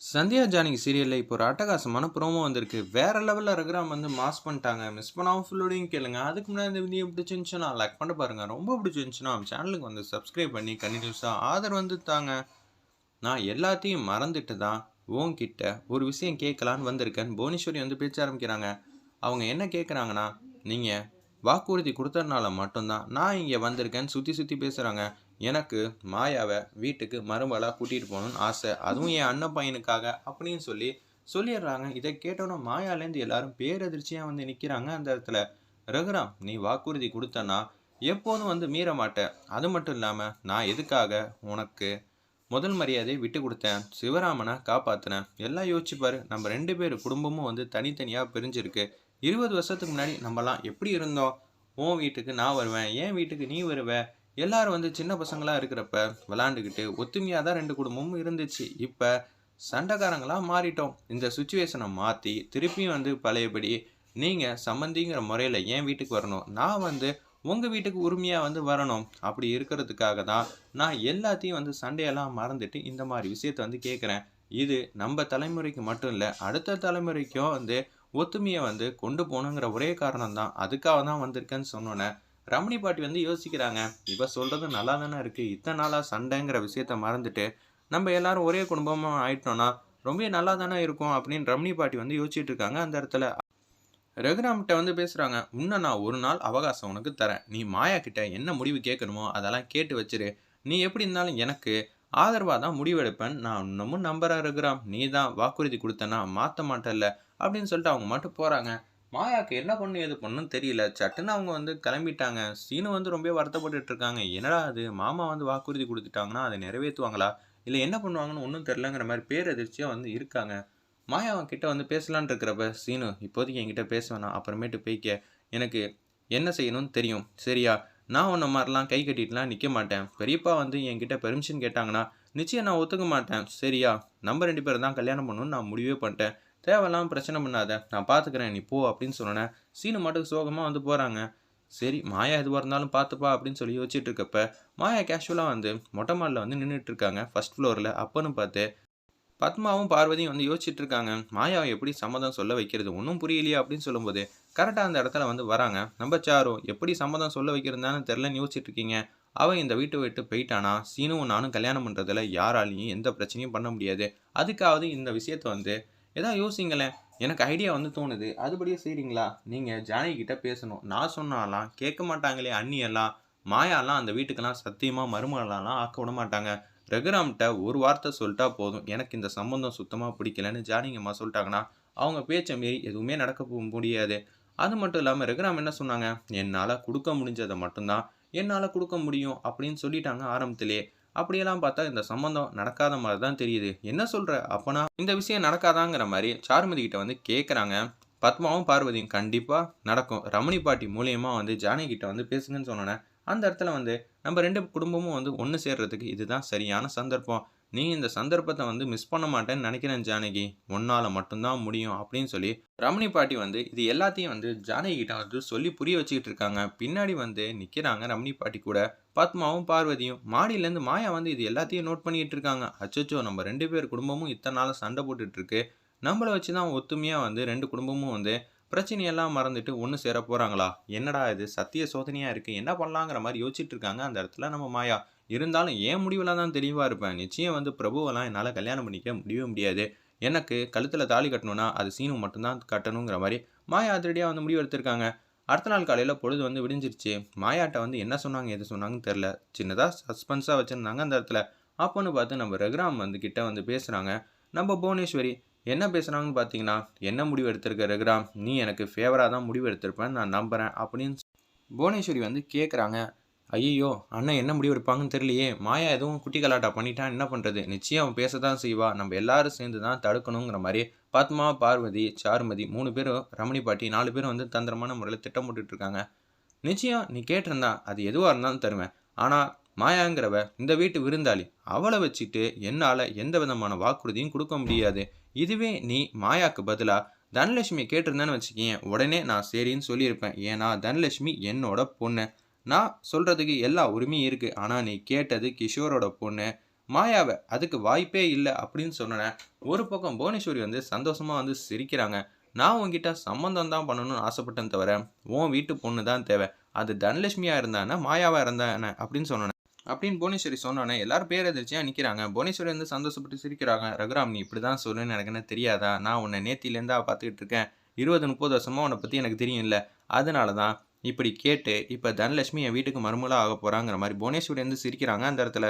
சந்தியா ஜானகி சீரியலில் இப்போ ஒரு அட்டகாசமான ப்ரோமோ வந்திருக்கு. வேற லெவலில் ரகுராம் வந்து மாஸ் பண்ணிட்டாங்க. மிஸ் பண்ணாமல் ஃபுல்லோடையும் கேளுங்க. அதுக்கு முன்னாடி இந்த வீடியோ பிடிச்சிருந்துச்சுன்னா லைக் பண்ண பாருங்கள் ரொம்ப பிடிச்சிருந்துச்சுன்னா நம்ம சேனலுக்கு வந்து சப்ஸ்கிரைப் பண்ணி கண்டினியூஸாக ஆதரவு வந்து தாங்க. நான் எல்லாத்தையும் மறந்துட்டு தான் உன்கிட்ட ஒரு விஷயம் கேட்கலான்னு வந்திருக்கேன். புவனேஸ்வரி வந்து பேச்ச ஆரம்பிக்கிறாங்க. அவங்க என்ன கேட்குறாங்கன்னா நீங்கள் வாக்குறுதி கொடுத்ததுனால மட்டும்தான் நான் இங்கே வந்திருக்கேன்னு சுற்றி சுற்றி பேசுகிறாங்க எனக்கு மாயாவை வீட்டுக்கு மருமகளாக கூட்டிகிட்டு போகணும்னு ஆசை. அதுவும் என் அண்ணன் பையனுக்காக அப்படின்னு சொல்லி சொல்லிடுறாங்க. இதை கேட்டோன்னே மாயாலேருந்து எல்லாரும் பேரதிர்ச்சியாக வந்து நிற்கிறாங்க அந்த இடத்துல. ரகுராம் நீ வாக்குறுதி கொடுத்தனா எப்போதும் வந்து மீற மாட்டேன். அது மட்டும் இல்லாமல் நான் எதுக்காக உனக்கு முதல் மரியாதையை விட்டு கொடுத்தேன்? சிவராமனை காப்பாற்றினேன் எல்லாம் யோசிச்சு நம்ம ரெண்டு பேர் குடும்பமும் வந்து தனித்தனியாக பிரிஞ்சிருக்கு. இருபது வருஷத்துக்கு முன்னாடி நம்மலாம் எப்படி இருந்தோம்? உன் வீட்டுக்கு நான் வருவேன். என் வீட்டுக்கு நீ வருவ. எல்லாரும் வந்து சின்ன பசங்களாக இருக்கிறப்ப விளாண்டுக்கிட்டு ஒத்துமையாக தான் ரெண்டு குடும்பமும் இருந்துச்சு. இப்போ சண்டைக்காரங்களாக மாறிட்டோம். இந்த சுச்சுவேஷனை மாற்றி திருப்பியும் வந்து பழையபடி நீங்கள் சம்மந்திங்கிற முறையில் என் வீட்டுக்கு வரணும்? நான் வந்து உங்கள் வீட்டுக்கு உரிமையாக வந்து வரணும். அப்படி இருக்கிறதுக்காக தான் நான் எல்லாத்தையும் வந்து சண்டையெல்லாம் மறந்துட்டு இந்த மாதிரி விஷயத்த வந்து கேட்குறேன் இது நம்ம தலைமுறைக்கு மட்டும் இல்லை அடுத்த தலைமுறைக்கும் வந்து ஒத்துமையை வந்து கொண்டு போகணுங்கிற ஒரே காரணம் தான் அதுக்காக தான் வந்திருக்கேன்னு சொன்னோன்னே ரமணி பாட்டி வந்து யோசிக்கிறாங்க இவ சொல்கிறது நல்லா தானே இருக்குது இத்தனை நாளாக சண்டைங்கிற விஷயத்த மறந்துட்டு நம்ம எல்லாரும் ஒரே குடும்பமாக ஆயிட்டோம்னா ரொம்ப நல்லா தானே இருக்கும் அப்படின்னு ரமணி பாட்டி வந்து யோசிச்சுட்டு இருக்காங்க அந்த இடத்துல. ரகுராம்கிட்ட வந்து பேசுகிறாங்க இன்னும் நான் ஒரு நாள் அவகாசம் உனக்கு தரேன். நீ மாயா கிட்ட என்ன முடிவு கேட்கணுமோ அதெல்லாம் கேட்டு வச்சிரு. நீ எப்படி இருந்தாலும் எனக்கு ஆதரவாக தான் முடிவெடுப்பேன் நான் இன்னமும் நம்புறேன் ரகுராம். நீ தான் வாக்குறுதி கொடுத்தனா மாற்ற மாட்டேல்ல அப்படின்னு சொல்லிட்டு அவங்க மட்டும் போகிறாங்க மாயாக்கு என்ன பண்ணு எது பண்ணுன்னு தெரியல. சட்டுன்னு அவங்க வந்து கிளம்பிட்டாங்க. சீனு வந்து ரொம்ப வருத்தப்பட்டுட்டு இருக்காங்க. என்னடா அது? மாமா வந்து வாக்குறுதி கொடுத்துட்டாங்கன்னா அதை நிறைவேற்றுவாங்களா? இல்லை என்ன பண்ணுவாங்கன்னு ஒன்றும் தெரிலங்கிற மாதிரி பேரதிர்ச்சியாக வந்து இருக்காங்க. மாயா அவன் கிட்ட வந்து பேசலான் இருக்கிறப்ப சீனு இப்போதைக்கு என்கிட்ட பேச வேணாம். அப்புறமேட்டு போய்க்க எனக்கு என்ன செய்யணும்னு தெரியும். சரியா? நான் உன்ன மாதிரிலாம் கை கட்டிட்டுலாம் நிற்க மாட்டேன். பெரியப்பா வந்து என்கிட்ட பெர்மிஷன் கேட்டாங்கன்னா நிச்சயம் நான் ஒத்துக்க மாட்டேன். சரியா? நம்ம ரெண்டு பேரும் தான் கல்யாணம் பண்ணணும்னு நான் முடிவே பண்ணிட்டேன். தேவையில்லாமல் பிரச்சனை பண்ணாத. நான் பார்த்துக்கிறேன் நீ போ அப்படின்னு சொன்னேன் சீனு மாட்டுக்கு சோகமாக வந்து போகிறாங்க சரி மாயா எதுவாக இருந்தாலும் பார்த்துப்பா அப்படின்னு சொல்லி யோசிச்சுட்டு இருக்கப்ப மாயா கேஷுவலாக வந்து மொட்டை மாடில் வந்து நின்றுட்டு இருக்காங்க ஃபர்ஸ்ட் ஃப்ளோரில் அப்பன்னு பார்த்து பத்மாவும் பார்வதியும் வந்து யோசிச்சுட்டு இருக்காங்க. மாயாவை எப்படி சம்மதம் சொல்ல வைக்கிறது? ஒன்றும் புரியலையா அப்படின்னு சொல்லும்போது கரெக்டாக அந்த இடத்துல வந்து வராங்க. நம்ம சாரும் எப்படி சம்மதம் சொல்ல வைக்கிறதான்னு தெரிலன்னு யோசிச்சுட்டு இருக்கீங்க. அவன் இந்த வீட்டை விட்டு போயிட்டானா? சீனுவும் நானும் கல்யாணம் பண்ணுறதுல யாராலையும் எந்த பிரச்சனையும் பண்ண முடியாது. அதுக்காவது இந்த விஷயத்த வந்து எதாவது யோசிங்களேன். எனக்கு ஐடியா வந்து தோணுது. அதுபடியே செய்கிறீங்களா நீங்கள் ஜானகிட்ட பேசணும். நான் சொன்னாலாம் கேட்க மாட்டாங்களே அண்ணியெல்லாம் மாயாலாம் அந்த வீட்டுக்கெல்லாம் சத்தியமாக மருமகளாலாம் ஆக்க விட மாட்டாங்க. ரகுராம்கிட்ட ஒரு வார்த்தை சொல்லிட்டா போதும். எனக்கு இந்த சம்பந்தம் சுத்தமாக பிடிக்கலன்னு ஜானிங்கம்மா சொல்லிட்டாங்கன்னா அவங்க பேச்சை மீறி எதுவுமே நடக்க முடியாது. அது மட்டும் இல்லாமல் ரகுராம் என்ன சொன்னாங்க? என்னால் கொடுக்க முடிஞ்சதை மட்டும்தான். என்னால் கொடுக்க முடியும் அப்படின்னு சொல்லிட்டாங்க ஆரம்பத்திலே. அப்படியெல்லாம் பார்த்தா இந்த சம்பந்தம் நடக்காத மாதிரி தான் தெரியுது. என்ன சொல்கிற அப்பனா இந்த விஷயம் நடக்காதாங்கிற மாதிரி சாருமதி கிட்ட வந்து கேட்குறாங்க பத்மாவும் பார்வதியும் கண்டிப்பாக நடக்கும். ரமணி பாட்டி மூலியமா வந்து ஜானகி கிட்ட வந்து பேசுங்கன்னு சொன்னோன்னே அந்த இடத்துல வந்து நம்ம ரெண்டு குடும்பமும் வந்து ஒன்று சேர்றதுக்கு இதுதான் சரியான சந்தர்ப்பம். நீ இந்த சந்தர்ப்பத்தை வந்து மிஸ் பண்ண மாட்டேன்னு நினைக்கிறேன் ஜானகி. உன்னால் மட்டும்தான் முடியும் அப்படின்னு சொல்லி ரமணி பாட்டி வந்து இது எல்லாத்தையும் வந்து ஜானகி கிட்ட வந்து சொல்லி புரிய வச்சுக்கிட்டு இருக்காங்க. பின்னாடி வந்து நிற்கிறாங்க ரமணி பாட்டி கூட. பத்மாவும் பார்வதியும் மாடியிலேருந்து மாயா வந்து இது எல்லாத்தையும் நோட் பண்ணிட்டு இருக்காங்க. அச்சோ நம்ம ரெண்டு பேர் குடும்பமும் இத்தனை நாளும் சண்டை போட்டுட்ருக்கு நம்மளை வச்சு தான் ஒத்துமையாக வந்து ரெண்டு குடும்பமும் வந்து பிரச்சனையெல்லாம் மறந்துட்டு ஒன்று சேர போகிறாங்களா என்னடா இது சத்திய சோதனையாக இருக்குது என்ன பண்ணலாங்கிற மாதிரி யோசிச்சுட்டு இருக்காங்க அந்த இடத்துல நம்ம மாயா. இருந்தாலும் ஏன் முடிவில் தான் தெளிவாக இருப்பேன். நிச்சயம் வந்து பிரபுவெல்லாம் என்னால் கல்யாணம் பண்ணிக்க முடியவே முடியாது. எனக்கு கழுத்தில் தாலி கட்டணும்னா அது சீனு மட்டும்தான் கட்டணுங்கிற மாதிரி மாயா அதிரடியாக வந்து முடிவு எடுத்திருக்காங்க. அடுத்த நாள் காலையில் பொழுது வந்து விடிஞ்சிருச்சு. மாயாட்ட வந்து என்ன சொன்னாங்க எது சொன்னாங்கன்னு தெரில சின்னதாக சஸ்பென்ஸாக வச்சுருந்தாங்க அந்த இடத்துல. அப்போன்னு பார்த்து நம்ம ரகுராம் வந்து கிட்டே வந்து பேசுகிறாங்க நம்ம புவனேஸ்வரி என்ன பேசுகிறாங்கன்னு பார்த்தீங்கன்னா என்ன முடிவு எடுத்திருக்க ரகுராம்? நீ எனக்கு ஃபேவராக தான் முடிவு எடுத்திருப்பேன் நான் நம்புகிறேன் அப்படின்னு புவனேஸ்வரி வந்து கேட்குறாங்க ஐயோ அண்ணன் என்ன முடிவு எடுப்பாங்கன்னு தெரியலையே. மாயா எதுவும் குட்டி கலாட்டா பண்ணிட்டான் என்ன பண்ணுறது நிச்சயம் அவன் பேச தான் செய்வா. நம்ம எல்லாரும் சேர்ந்து தான் தடுக்கணுங்கிற மாதிரி பத்மா பார்வதி சாருமதி மூணு பேரும் ரமணி பாட்டி நாலு பேரும் வந்து தந்திரமான முறையில் திட்டம் போட்டுட்ருக்காங்க. நிச்சயம் நீ கேட்டிருந்தா அது எதுவாக இருந்தாலும் தருவேன். ஆனால் மாயாங்கிறவ இந்த வீட்டு விருந்தாளி அவளை வச்சுட்டு என்னால் எந்த விதமான வாக்குறுதியும் கொடுக்க முடியாது. இதுவே நீ மாயாக்கு பதிலாக தனலட்சுமி கேட்டிருந்தேன்னு வச்சுக்கேன் உடனே நான் சரின்னு சொல்லியிருப்பேன். ஏன்னா தனலட்சுமி என்னோட பொண்ணு. நான் சொல்கிறதுக்கு எல்லா உரிமையும் இருக்குது ஆனால் நீ கேட்டது கிஷோரோட பொண்ணு. மாயாவை அதுக்கு வாய்ப்பே இல்லை அப்படின்னு சொன்னேன் ஒரு பக்கம் புவனேஸ்வரி வந்து சந்தோஷமாக வந்து சிரிக்கிறாங்க. நான் உன்கிட்ட சம்மந்தம் தான் பண்ணணும்னு ஆசைப்பட்டேன் தவிர உன் வீட்டு பொண்ணு தான் தேவை. அது தனலட்சுமியாக இருந்தானே மாயாவாக இருந்தானே அப்படின்னு சொன்னேன். அப்படின்னு புவனேஸ்வரி சொன்னோன்னே எல்லாரும் பேர் எதிர்ச்சியாக நிற்கிறாங்க புவனேஸ்வரி வந்து சந்தோஷப்பட்டு சிரிக்கிறாங்க. ரகுராம் நீ இப்படி தான் சொல்லுன்னு எனக்கு என்ன தெரியாதா? நான் உன்னை நேத்திலேருந்தா பார்த்துக்கிட்டு இருக்கேன். இருபது முப்பது வருஷமாக உன்னை பற்றி எனக்கு தெரியும் இல்லை அதனால தான் இப்படி கேட்டு இப்போ தனலட்சுமி என் வீட்டுக்கு மறுமூலாக ஆக போகிறாங்கிற மாதிரி புவனேஸ்வரி வந்து சிரிக்கிறாங்க அந்த இடத்துல.